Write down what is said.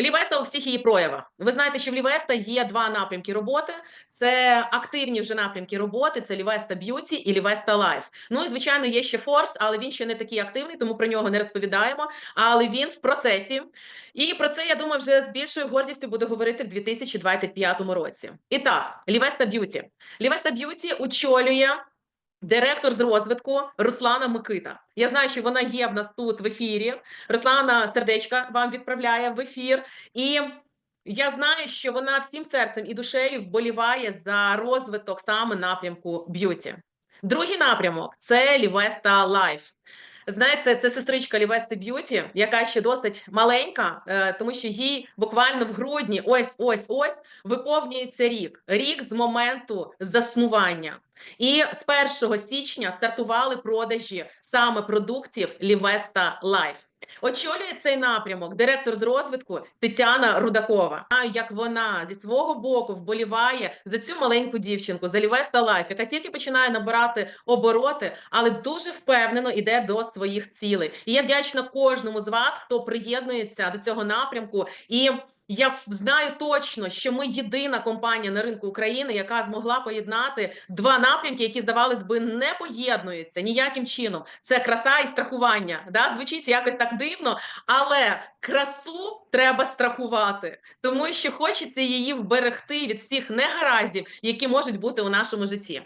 Лівеста у всіх її проявах. Ви знаєте, що в Лівеста є два напрямки роботи. Це активні вже напрямки роботи. Це Лівеста Б'юті і Лівеста Лайф. Ну і звичайно, є ще Форс, але він ще не такий активний, тому про нього не розповідаємо. Але він в процесі. І про це я думаю, вже з більшою гордістю буду говорити в 2025 році. І так, Лівеста Б'юті. Лівеста Б'юті очолює. Директор з розвитку Руслана Микита. Я знаю, що вона є в нас тут в ефірі. Руслана сердечка вам відправляє в ефір. І я знаю, що вона всім серцем і душею вболіває за розвиток саме напрямку б'юті. Другий напрямок це Лівеста Лайф. Знаєте, це сестричка Лівести Б'юті, яка ще досить маленька, е, тому що їй буквально в грудні, ось ось ось виповнюється рік. Рік з моменту заснування. І з 1 січня стартували продажі саме продуктів Лівеста Лайф. Очолює цей напрямок директор з розвитку Тетяна Рудакова. Як вона зі свого боку вболіває за цю маленьку дівчинку за Лівеста Лайф, яка тільки починає набирати обороти, але дуже впевнено йде до своїх цілей. І я вдячна кожному з вас, хто приєднується до цього напрямку і. Я знаю точно, що ми єдина компанія на ринку України, яка змогла поєднати два напрямки, які здавалось би не поєднуються ніяким чином. Це краса і страхування. Да? Звучить якось так дивно, але красу треба страхувати, тому що хочеться її вберегти від всіх негараздів, які можуть бути у нашому житті.